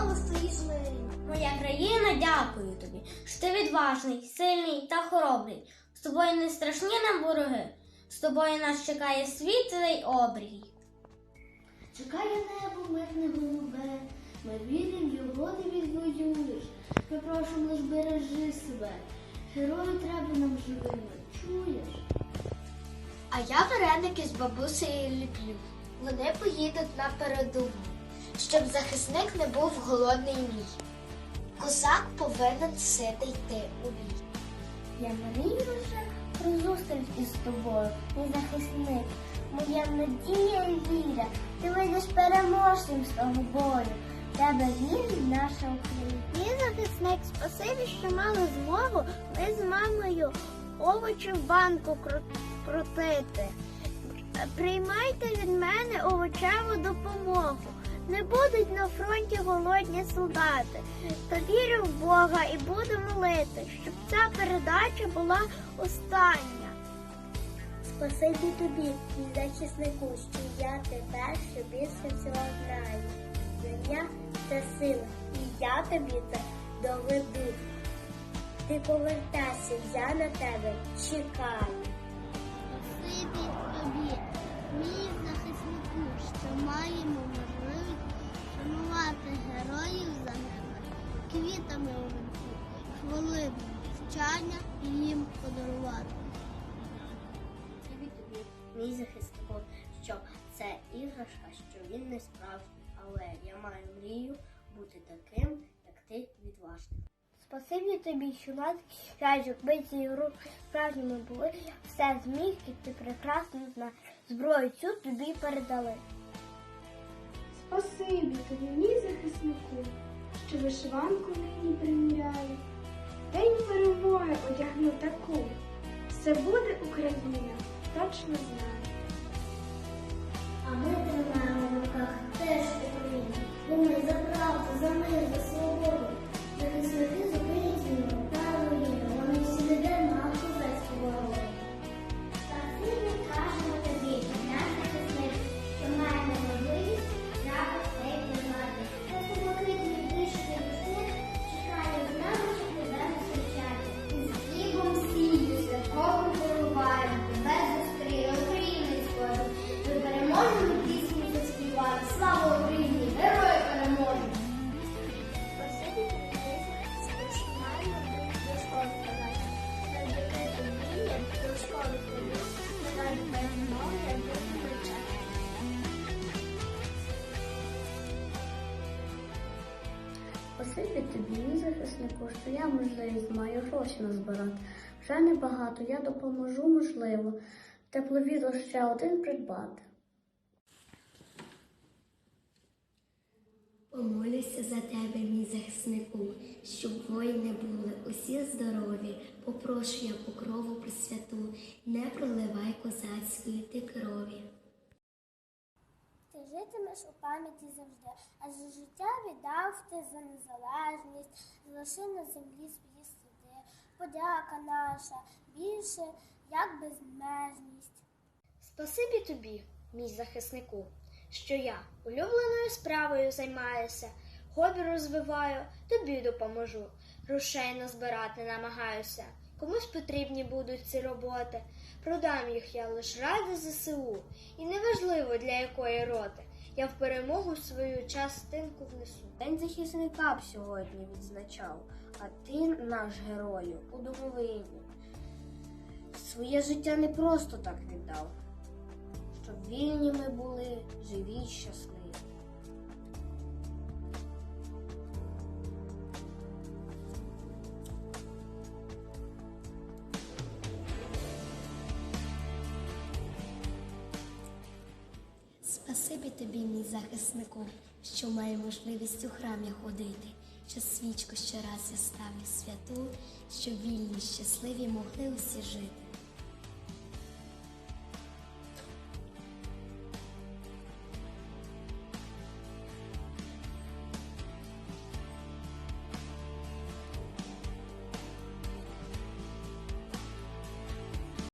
знову стоїш мирно. Моя країна, дякую тобі, що ти відважний, сильний та хоробрий. З тобою не страшні нам вороги, з тобою нас чекає світлий обрій. Чекає небо, мирне голубе, ми віримо, його не відвоюєш. Ми просимо збережи себе. Герою треба нам живим, чуєш? А я вареники з бабусею ліплю. Вони поїдуть на передову щоб захисник не був голодний мій. Козак повинен сити йти у бій. Я мрію вже про зустріч із тобою, мій захисник. Моя надія і віра, ти вийдеш переможцем з того бою. Тебе вірить наша Україна. Мій захисник, спасибі, що мали змогу ми з мамою овочі в банку кру- крутити. Приймайте від мене овочеву допомогу. Не будуть на фронті голодні солдати. Та вірю в Бога і буду молити, щоб ця передача була остання. Спасибі тобі, мій захиснику, що я тебе що більше всього знаю. Знання це сила, і я тобі це доведу. Ти повертайся, я на тебе чекаю. Спасибі тобі, мій захиснику, що маємо героїв загиблих квітами у вінку, хвилину мовчання їм подарувати. Мій захиснику, що це іграшка, що він не справжній, але я маю мрію бути таким, як ти відважний. Спасибі тобі, що нас ми цією рук справжніми були, все зміг, і ти прекрасно знаєш. Зброю цю тобі передали. Спасибі тобі, мій захиснику, що вишиванку нині приміряє. День перемоги одягну таку. Все буде Україна, точно знаю. А ми тримаємо в руках теж Україну. Бо ми за правду, за мир, за свободу. Спасибі тобі, захиснику, що я можливість маю гроші назбирати. Вже небагато, я допоможу, можливо, тепловізор ще один придбати. Помолюся за тебе, мій захиснику, щоб воїни були усі здорові. Попрошу я покрову присвяту, не проливай козацької ти крові. Ти житимеш у пам'яті завжди, адже життя віддав ти за незалежність, залиши на землі свої сліди. Подяка наша більше, як безмежність. Спасибі тобі, мій захиснику, що я улюбленою справою займаюся, хобі розвиваю, тобі допоможу. Грошей назбирати намагаюся. Комусь потрібні будуть ці роботи. Продам їх я лиш ради ЗСУ. І неважливо для якої роти. Я в перемогу свою частинку внесу. День захисника б сьогодні відзначав, а ти наш герою у домовині. Своє життя не просто так віддав, щоб вільні ми були, живі щасливі. Спасибі тобі, мій захиснику, що маю можливість у храмі ходити, що свічку щораз я ставлю святу, щоб вільні, щасливі могли усі жити.